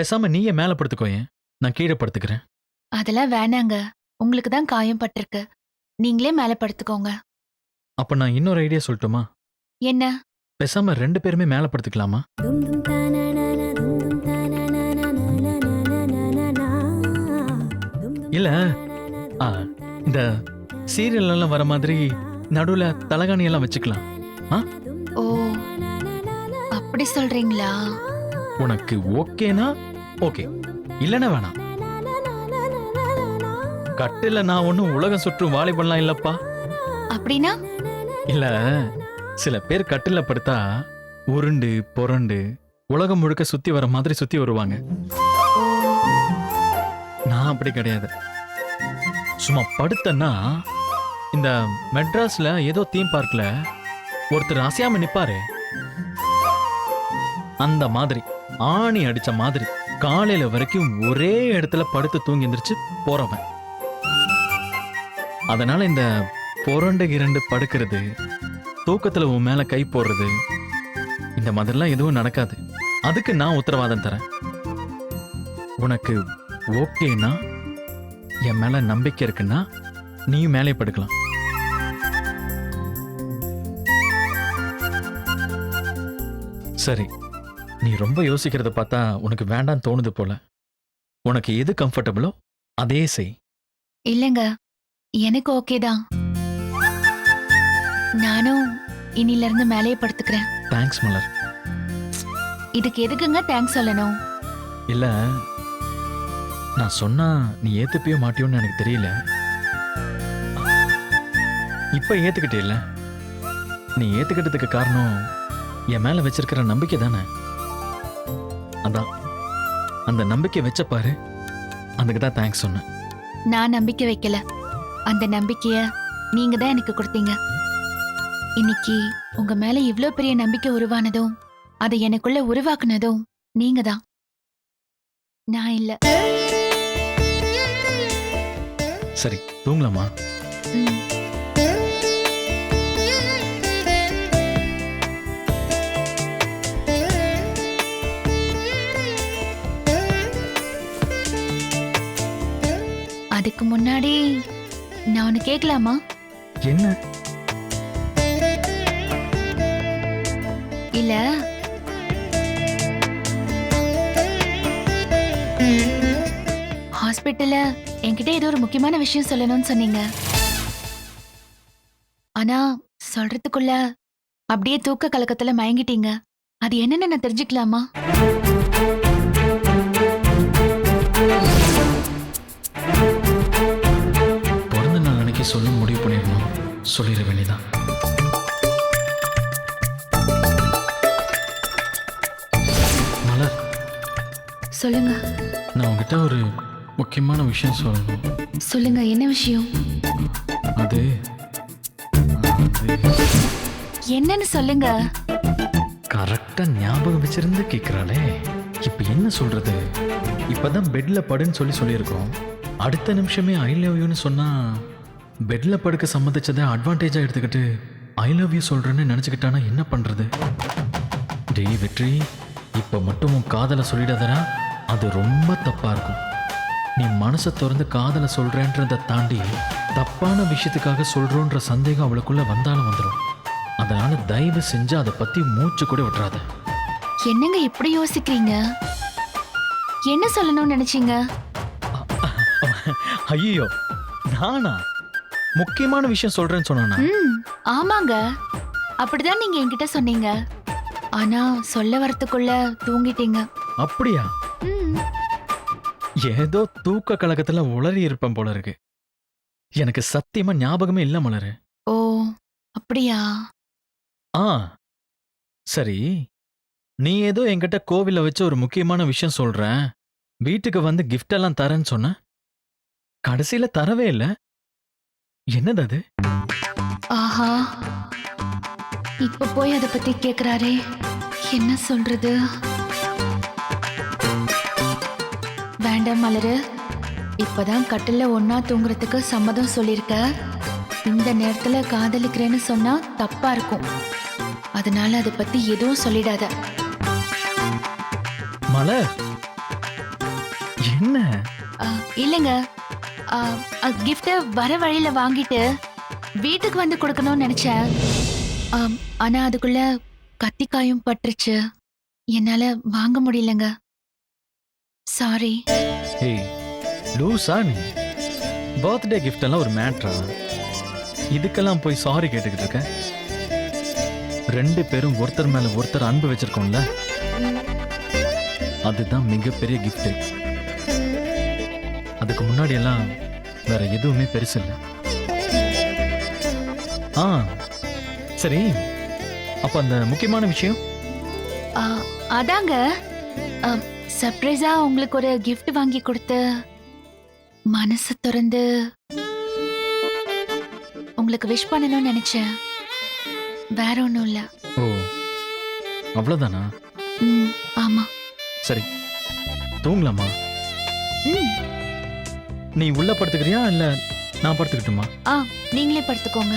பேசாம நீயே மேல படுத்துக்கோயேன் நான் கீழே படுத்துக்கிறேன் அதெல்லாம் வேணாங்க உங்களுக்கு தான் காயம் பட்டிருக்கு நீங்களே மேல படுத்துக்கோங்க அப்ப நான் இன்னொரு ஐடியா சொல்லட்டுமா என்ன பேசாம ரெண்டு பேருமே மேல படுத்துக்கலாமா இல்ல ஆ, இந்த சீரியல் எல்லாம் வர மாதிரி நடுவுல தலகாணி எல்லாம் வச்சுக்கலாம் ஓ அப்படி சொல்றீங்களா உனக்கு ஓகேனா? ஓகே. இல்லைன்னா வேணாம். கட்டில நான் ஒன்றும் உலகம் சுற்றும் வாலிபல்லாம் இல்லப்பா. அப்படின்னா? இல்ல சில பேர் கட்டில படுத்தா உருண்டு புரண்டு உலகம் முழுக்க சுத்தி வர மாதிரி சுத்தி வருவாங்க. நான் அப்படி கிடையாது. சும்மா படுத்தன்னா இந்த மெட்ராஸ்ல ஏதோ தீம் பார்க்ல ஒருத்தர் அசையாம நிப்பாரு. அந்த மாதிரி. ஆணி அடிச்ச மாதிரி காலையில வரைக்கும் ஒரே இடத்துல படுத்து தூங்கி எந்திரிச்சு போறவன். அதனால இந்த புரண்டு இரண்டு படுக்கிறது தூக்கத்துல உன் மேல கை போடுறது இந்த மாதிரிலாம் எதுவும் நடக்காது. அதுக்கு நான் உத்தரவாதம் தரேன். உனக்கு ஓகேனா என் மேல நம்பிக்கை இருக்குன்னா நீயும் மேலே படுக்கலாம். சரி. நீ ரொம்ப யோசிக்கிறத பார்த்தா உனக்கு வேண்டாம் தோணுது போல. உனக்கு எது கம்ஃபர்டபுளோ அதே செய். இல்லைங்க எனக்கு ஓகே தான். நானும் இன்னில இருந்து மேலேயே படுத்துக்கிறேன். தேங்க்ஸ் மலர். இதுக்கு எதுக்குங்க தேங்க்ஸ் சொல்லணும்? இல்ல நான் சொன்னா நீ ஏத்துப்பியோ மாட்டியோன்னு எனக்கு தெரியல. இப்ப ஏத்துக்கிட்டே இல்ல? நீ ஏத்துக்கிட்டதுக்கு காரணம் என் மேல வச்சிருக்கிற நம்பிக்கை தானே? அதான். அந்த நம்பிக்கை வச்ச பாரு. அதுக்கு தான் தேங்க்ஸ் சொன்னேன். நான் நம்பிக்கை வைக்கல. அந்த நம்பிக்கைய நீங்க தான் எனக்கு கொடுத்தீங்க. இன்னைக்கு உங்க மேல இவ்ளோ பெரிய நம்பிக்கை உருவானதும் அதை எனக்குள்ள உருவாக்குனதும் நீங்க தான். நான் இல்ல. சரி தூங்கலாமா? ம். ஒன்னு கேட்கலாமா என்ன? இல்ல. ஹாஸ்பிட்டல்ல என்கிட்ட ஏதோ ஒரு முக்கியமான விஷயம் சொல்லணும்னு சொன்னீங்க. ஆனா சொல்றதுக்குள்ள அப்படியே தூக்க கலக்கத்துல மயங்கிட்டீங்க. அது என்னன்னு நான் தெரிஞ்சுக்கலாமா? சொல்லிட வேண்டியதான் மலர். சொல்லுங்க. நான் உங்ககிட்ட ஒரு முக்கியமான விஷயம் சொல்லணும். சொல்லுங்க என்ன விஷயம்? அது என்னன்னு சொல்லுங்க. கரெக்டா ஞாபகம் வச்சிருந்து கேக்குறாளே. இப்ப என்ன சொல்றது? இப்பதான் பெட்ல படுன்னு சொல்லி சொல்லியிருக்கோம். அடுத்த நிமிஷமே ஐ லவ் யூன்னு சொன்னா பெட்ல படுக்க சம்மதிச்சதை அட்வான்டேஜா எடுத்துக்கிட்டு ஐ லவ் யூ சொல்றேன்னு நினைச்சுக்கிட்டானா என்ன பண்றது? டேய் வெற்றி இப்ப மட்டும் உன் காதலை சொல்லிடாதடா. அது ரொம்ப தப்பா இருக்கும். நீ மனசை திறந்து காதலை சொல்றேன்றதை தாண்டி தப்பான விஷயத்துக்காக சொல்றோன்ற சந்தேகம் அவளுக்குள்ள வந்தாலும் வந்துடும் அதனால தயவு செஞ்சு அதை பத்தி மூச்சு கூட விட்டுறாத. என்னங்க இப்படி யோசிக்கிறீங்க? என்ன சொல்லணும்னு நினைச்சீங்க? ஐயோ நானா? முக்கியமான விஷயம் சொல்றேன்னு சொன்னா ம் ஆமாங்க. அப்படிதான் நீங்க என்கிட்ட சொன்னீங்க. ஆனா சொல்ல வரத்துக்குள்ள தூங்கிட்டீங்க. அப்படியா? ம். ஏதோ தூக்க கலக்கத்துல உளறி இருப்பேன் போல இருக்கு. எனக்கு சத்தியமா ஞாபகமே இல்ல மலரு. ஓ அப்படியா? ஆ. சரி. நீ ஏதோ என்கிட்ட கோவில்ல வச்சு ஒரு முக்கியமான விஷயம் சொல்ற. வீட்டுக்கு வந்து gift எல்லாம் தரேன்னு சொன்ன. கடைசியில தரவே இல்ல. என்னது அது? ஆஹா. இப்ப போய் அத பத்தி கேக்குறாரே. என்ன சொல்றது? வேண்டாம் மலரு. இப்பதான் கட்டில்ல ஒன்னா தூங்குறதுக்கு சம்மதம் சொல்லிருக்க. இந்த நேரத்துல காதலிக்கிறேன்னு சொன்னா தப்பா இருக்கும். அதனால அதை பத்தி எதுவும் சொல்லிடாத. மலர்? என்ன? ஆ, இல்லைங்க. கிஃப்ட வர வழியில வாங்கிட்டு வீட்டுக்கு வந்து கொடுக்கணும்னு நினைச்சேன். ஆனா அதுக்குள்ள கத்திக்காயும் பட்டுருச்சு. என்னால வாங்க முடியலங்க. சாரி ஏய் லூசா நீ. பர்த்டே கிஃப்ட் எல்லாம் ஒரு மேட்ரா இதுக்கெல்லாம் போய் சாரி கேட்டுக்கிட்டு இருக்கேன் ரெண்டு பேரும் ஒருத்தர் மேல ஒருத்தர் அன்பு வச்சிருக்கோம்ல? அதுதான் மிகப்பெரிய கிஃப்ட் அதுக்கு முன்னாடி எல்லாம் வேற எதுவுமே பெருசு இல்லை. ஆ சரி. அப்ப அந்த முக்கியமான விஷயம்? ஆ, அதாங்க. சர்ப்ரைஸா உங்களுக்கு ஒரு gift வாங்கி கொடுத்து மனசு திறந்து உங்களுக்கு விஷ் பண்ணணும்னு நினைச்சேன். வேற ஒன்றும் இல்லை. ஓ அவ்வளோதானா ம் ஆமா. சரி தூங்கலாமா? ம். நீ உள்ள படுத்துக்கிறியா இல்ல நான் படுத்துக்கிட்டுமா? ஆ நீங்களே படுத்துக்கோங்க.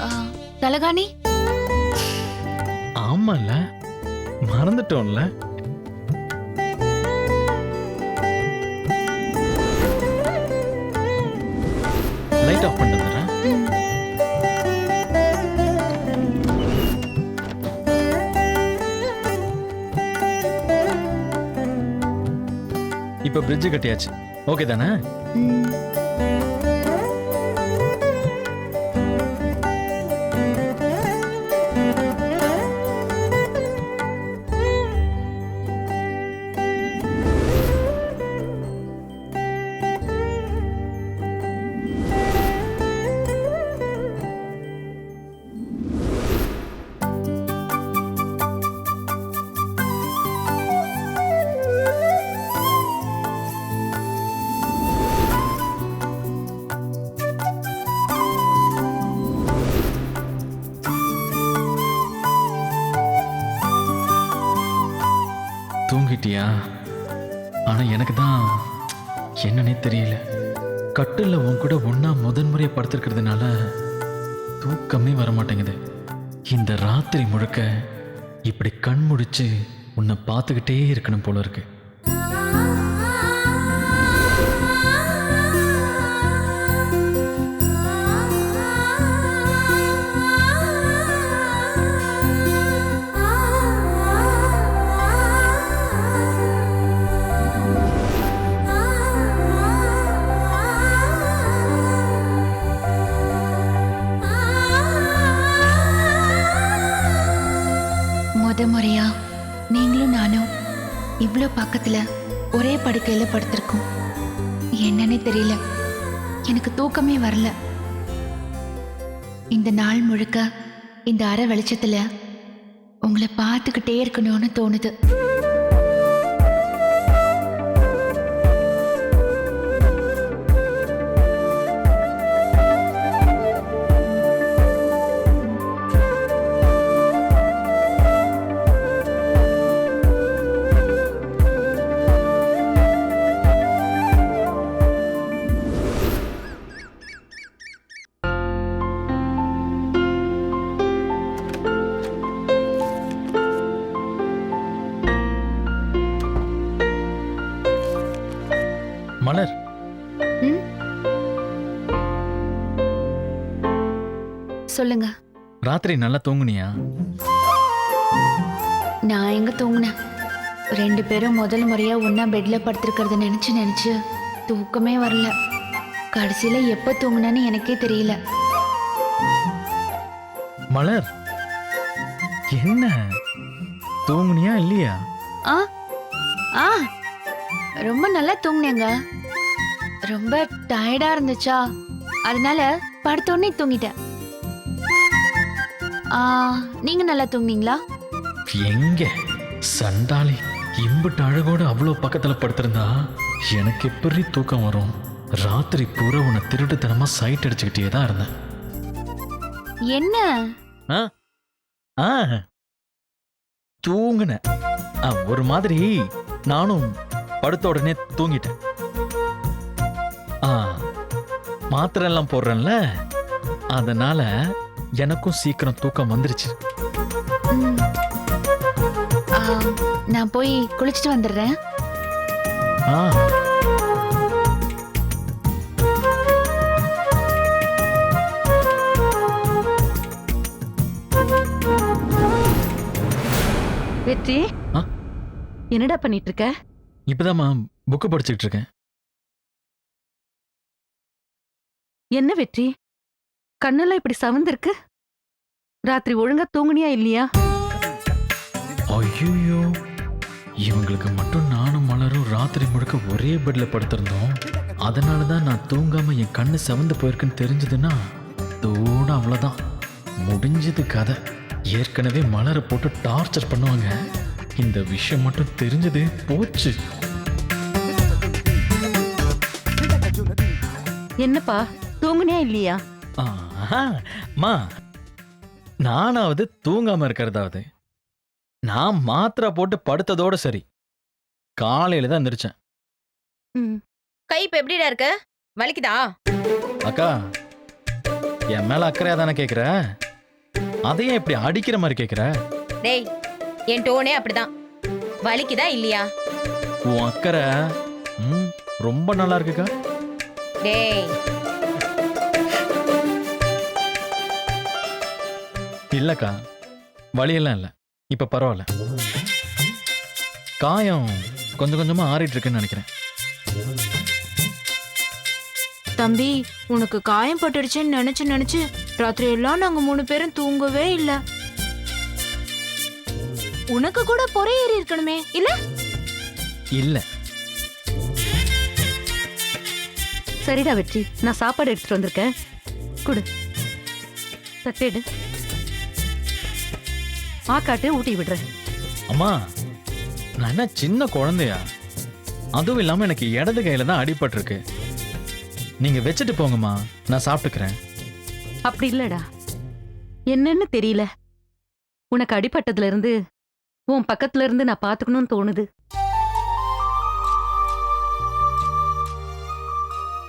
ஆ, தலகாணி? மறந்துட்டோம்ல லைட் ஆஃப் பண்ணிட்டு வந்துடுறேன். இப்போ பிரிட்ஜ் கட்டியாச்சு. ஓகே தானே? ஆனால் எனக்கு தான் என்னன்னே தெரியல. கட்டில் உன் கூட ஒன்றா முதன் முறையை படுத்திருக்கிறதுனால தூக்கமே வர மாட்டேங்குது. இந்த ராத்திரி முழுக்க இப்படி கண் முடிச்சு உன்னை பார்த்துக்கிட்டே இருக்கணும் போல இருக்குது முத முறையா நீங்களும் நானும் இவ்வளோ பக்கத்துல ஒரே படுக்கையில படுத்திருக்கோம். என்னன்னே தெரியல. எனக்கு தூக்கமே வரல. இந்த நாள் முழுக்க இந்த அரை வெளிச்சத்துல உங்களை பார்த்துக்கிட்டே இருக்கணும்னு தோணுது. சொல்லுங்க. ராத்திரி நல்லா தூங்குனியா? நான் எங்க தூங்குனேன். ரெண்டு பேரும் முதல் முறையா ஒண்ணா பெட்ல படுத்திருக்கிறத நினைச்சு நினைச்சு தூக்கமே வரல. கடைசியில எப்ப தூங்குனேன்னு எனக்கே தெரியல. மலர் என்ன? தூங்குனியா இல்லையா? ஆ ஆ ரொம்ப நல்லா தூங்குனேங்க. ரொம்ப டயர்டா இருந்துச்சா? அதனால படுத்த உடனே தூங்கிட்டேன். நீங்க நல்லா தூங்குனீங்களா? எங்க? சண்டாளி இம்புட்டு அழகோட அவ்வளோ பக்கத்துல படுத்திருந்தா எனக்கு எப்படி தூக்கம் வரும்? ராத்திரி பூரா உன்னை திருட்டுத்தனமா சைட் அடிச்சுக்கிட்டே தான் இருந்தேன். என்ன? ஆ. தூங்குனேன். ஆ, ஒரு மாதிரி நானும் படுத்த உடனே தூங்கிட்டேன். ஆ மாத்திரை எல்லாம் போடுறேன்ல. அதனால எனக்கும் சீக்கிரம் தூக்கம் வந்துருச்சு. நான் போய் குளிச்சுட்டு வந்துடுறேன். ஆ. வெற்றி? என்னடா பண்ணிட்டு இருக்க இப்பதாம்மா புக்கு படிச்சுக்கிட்டு இருக்கேன் என்ன வெற்றி? கண்ணெல்லாம் இப்படி சவந்திருக்கு? ராத்திரி ஒழுங்கா தூங்குனியா இல்லையா? ஐயோ இவங்களுக்கு மட்டும் நானும் மலரும் ராத்திரி முழுக்க ஒரே பெட்ல படுத்திருந்தோம். அதனால தான் நான் தூங்காம என் கண்ணு செவந்து போயிருக்குன்னு தெரிஞ்சதுன்னா தோட அவ்வளோதான் முடிஞ்சது கதை. ஏற்கனவே மலரை போட்டு டார்ச்சர் பண்ணுவாங்க. இந்த விஷயம் மட்டும் தெரிஞ்சது போச்சு. என்னப்பா தூங்குனியா இல்லையா? ஆஹா, அம்மா நானாவது தூங்காம இருக்கிறதாவது. நான் மாத்திரை போட்டு படுத்ததோட சரி. காலையில தான் எந்திரிச்சேன். ம். கை இப்ப எப்படிடா இருக்கு? வலிக்குதா? அக்கா என் மேல அக்கறையா தானே கேக்குற? அதையும் இப்படி அடிக்கிற மாதிரி கேக்குற? டேய் என் டோனே அப்படிதான். வலிக்குதா இல்லையா? உன் அக்கறை ரொம்ப நல்லா இருக்குக்கா. டேய் இல்லக்கா. வலியெல்லாம் இல்லை. இப்ப பரவாயில்ல காயம் கொஞ்சம் கொஞ்சமா ஆறிட்டு இருக்குன்னு நினைக்கிறேன். தம்பி உனக்கு காயம் பட்டுடுச்சுன்னு நினைச்சு நினைச்சு ராத்திரி எல்லாம் நாங்க மூணு பேரும் தூங்கவே இல்ல. உனக்கு கூட பொறை ஏறி இருக்கணுமே இல்ல? இல்ல. சரிடா வெற்றி நான் சாப்பாடு எடுத்துட்டு வந்திருக்கேன். குடு. தட்டேடு ஆக்காட்டு ஊட்டி விடுறேன். அம்மா நான் என்ன சின்ன குழந்தையா? அதுவும் இல்லாம எனக்கு இடது கையில தான் அடிபட்டிருக்கு. நீங்க வச்சுட்டு போங்கம்மா நான் சாப்பிட்டுக்கிறேன். அப்படி இல்லடா. என்னன்னு தெரியல. உனக்கு அடிபட்டதுல இருந்து உன் பக்கத்துல இருந்து நான் பாத்துக்கணும்னு தோணுது.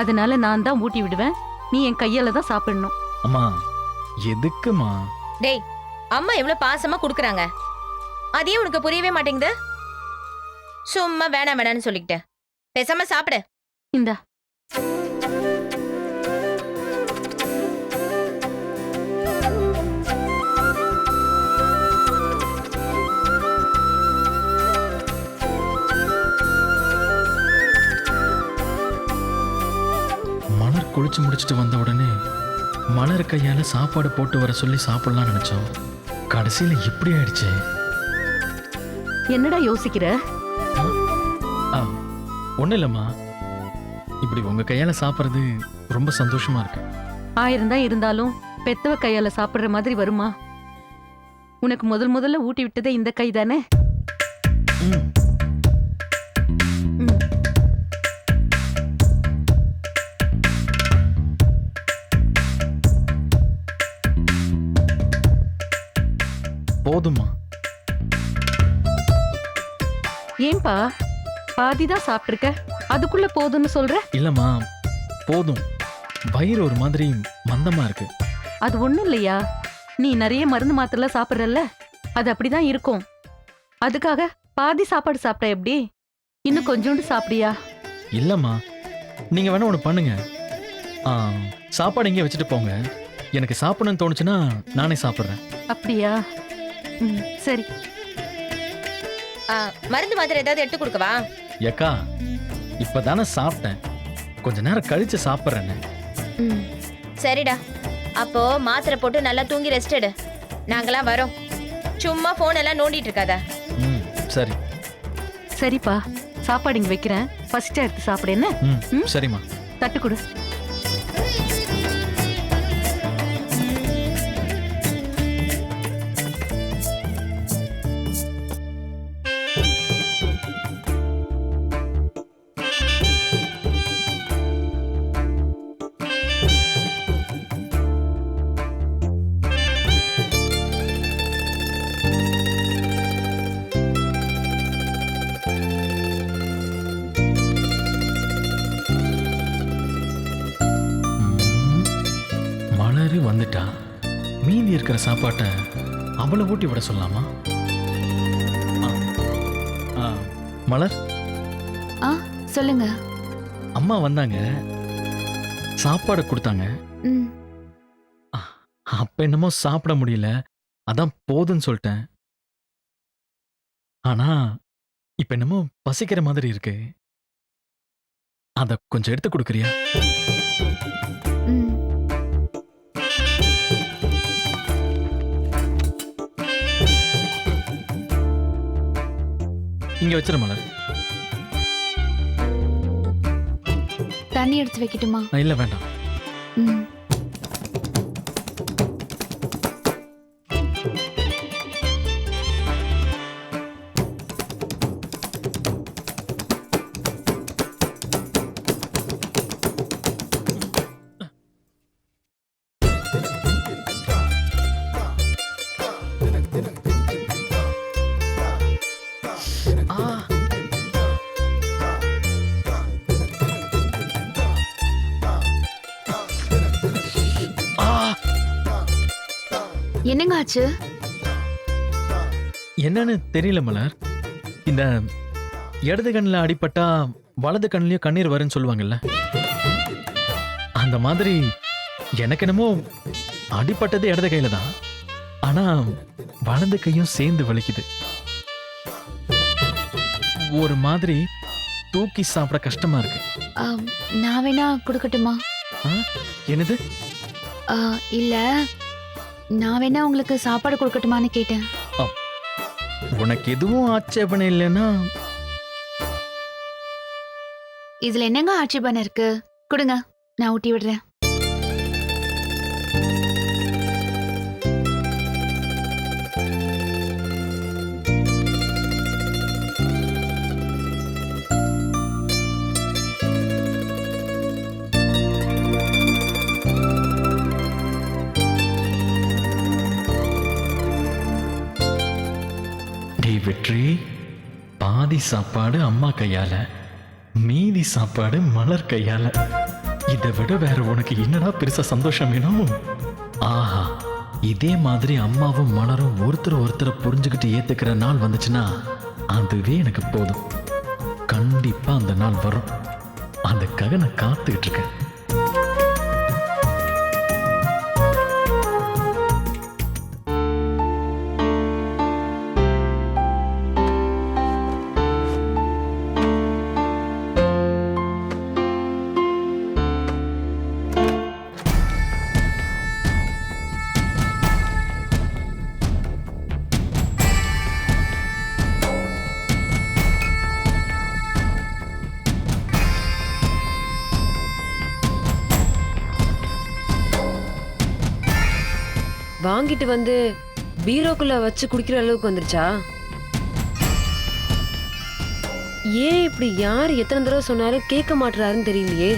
அதனால நான் தான் ஊட்டி விடுவேன். நீ என் கையால தான் சாப்பிடணும். அம்மா எதுக்குமா டேய் அம்மா எவ்வளவு பாசமா குடுக்குறாங்க? அதே உனக்கு புரியவே மாட்டேங்குது? சும்மா வேணாம் வேணாம்னு சொல்லிக்கிட்டேன். பேசாம சாப்பிடு. இந்தா. மலர் குளிச்சு முடிச்சிட்டு வந்த உடனே மலர் கையால சாப்பாடு போட்டு வர சொல்லி சாப்பிடலாம்னு நினைச்சோம். கடைசியில இப்படி ஆயிடுச்சே? என்னடா யோசிக்கிற? ஒன்றும் இல்லைம்மா. இப்படி உங்க கையால சாப்பிட்றது ரொம்ப சந்தோஷமா இருக்கு. ஆயிரம் தான் இருந்தாலும் பெத்தவ கையால சாப்பிடுற மாதிரி வருமா? உனக்கு முதல் முதல்ல ஊட்டி விட்டதே இந்த கை தானே ஏன்பா பாதிதான் சாப்பிட்டிருக்க. அதுக்குள்ள போதும்னு சொல்ற? இல்லம்மா போதும். வயிறு ஒரு மாதிரி மந்தமா இருக்கு. அது ஒண்ணும் இல்லையா? நீ நிறைய மருந்து மாத்திரை சாப்பிடுறல்ல? அது அப்படிதான் இருக்கும். அதுக்காக பாதி சாப்பாடு சாப்பிட்ட எப்படி? இன்னும் கொஞ்சோண்டு சாப்பிடியா? இல்லம்மா நீங்க வேணா ஒன்று பண்ணுங்க. ஆ, சாப்பாடு இங்கே வச்சுட்டு போங்க. எனக்கு சாப்பிடணும்னு தோணுச்சுன்னா நானே சாப்பிட்றேன். அப்படியா? ம், சரி. மருந்து மாத்திரை ஏதாவது எடுத்து கொடுக்கவா ஏக்கா இப்பதானே சாப்பிட்டேன். கொஞ்ச நேரம் கழிச்சு சாப்பிட்றேன்னு ம், சரிடா. அப்போ மாத்திரை போட்டு நல்லா தூங்கி ரெஸ்ட் எடு. நாங்கெல்லாம் வரோம். சும்மா போன் எல்லாம் நோண்டிட்டு இருக்காத. ம் சரி. சரிப்பா சாப்பாடு இங்க வைக்கிறேன். ஃபர்ஸ்ட் எடுத்து சாப்பிடு என்ன? சரிம்மா. தட்டு கொடு. சாப்பாட்டை அவளை ஊட்டி விட சொல்லலாமா? ஆ. ஆ, மலர்? ஆ சொல்லுங்க. அம்மா வந்தாங்க. சாப்பாடு கொடுத்தாங்க. ம். அப்ப என்னமோ சாப்பிட முடியல. அதான் போதுன்னு சொல்லிட்டேன். ஆனா இப்ப என்னமோ பசிக்கிற மாதிரி இருக்கு. அத கொஞ்சம் எடுத்து கொடுக்குறியா? இங்க வச்சிரு மலர். தண்ணி எடுத்து வைக்கட்டுமா? இல்ல வேண்டாம். ம். என்னங்க ஆச்சு என்னன்னு தெரியல மலர் இந்த இடது கண்ணில் அடிபட்டா வலது கண்ணிலயும் கண்ணீர் வரும்னு சொல்லுவாங்கல்ல. அந்த மாதிரி எனக்கு என்னமோ அடிபட்டது இடது கையில தான். ஆனா வலது கையும் சேர்ந்து வலிக்குது. ஒரு மாதிரி தூக்கி சாப்பிட கஷ்டமா இருக்கு. நான் வேணா கொடுக்கட்டுமா? என்னது? ஆ, இல்ல. நான் வேணா உங்களுக்கு சாப்பாடு கொடுக்கட்டுமான்னு கேட்டேன். உனக்கு எதுவும் ஆட்சேபனை இல்லைன்னா? இதுல என்னங்க ஆட்சேபனை இருக்கு? கொடுங்க நான் ஊட்டி விடுறேன். பாதி சாப்பாடு அம்மா கையால மீதி சாப்பாடு மலர் கையால. இதை விட வேற உனக்கு என்னடா பெருசா சந்தோஷம் வேணும்? ஆஹா இதே மாதிரி அம்மாவும் மலரும் ஒருத்தர் ஒருத்தரை புரிஞ்சுக்கிட்டு ஏத்துக்கிற நாள் வந்துச்சுன்னா அதுவே எனக்கு போதும். கண்டிப்பா அந்த நாள் வரும். அதுக்காக நான் காத்துக்கிட்டு இருக்கேன். வாங்கிட்டு வந்து பீரோக்குள்ள வச்சு குடிக்கிற அளவுக்கு வந்துருச்சா? ஏன் இப்படி யார் எத்தனை தடவை சொன்னாலும் கேட்க மாட்டுறாருன்னு தெரியலையே.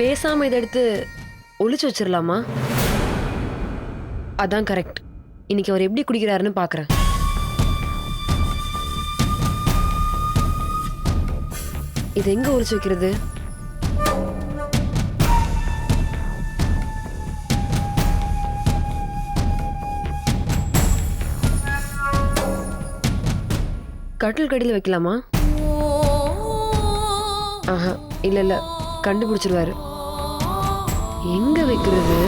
பேசாம இதை எடுத்து ஒழிச்சு வச்சிடலாமா அதான் கரெக்ட். இன்னைக்கு அவர் எப்படி குடிக்கிறாருன்னு பாக்குறேன். இது எங்க ஒழிச்சு வைக்கிறது? கட்டில் கடியில் வைக்கலாமா? ஆஹா இல்லை இல்லை. கண்டுபிடிச்சிருவாரு. எங்கே வைக்கிறது?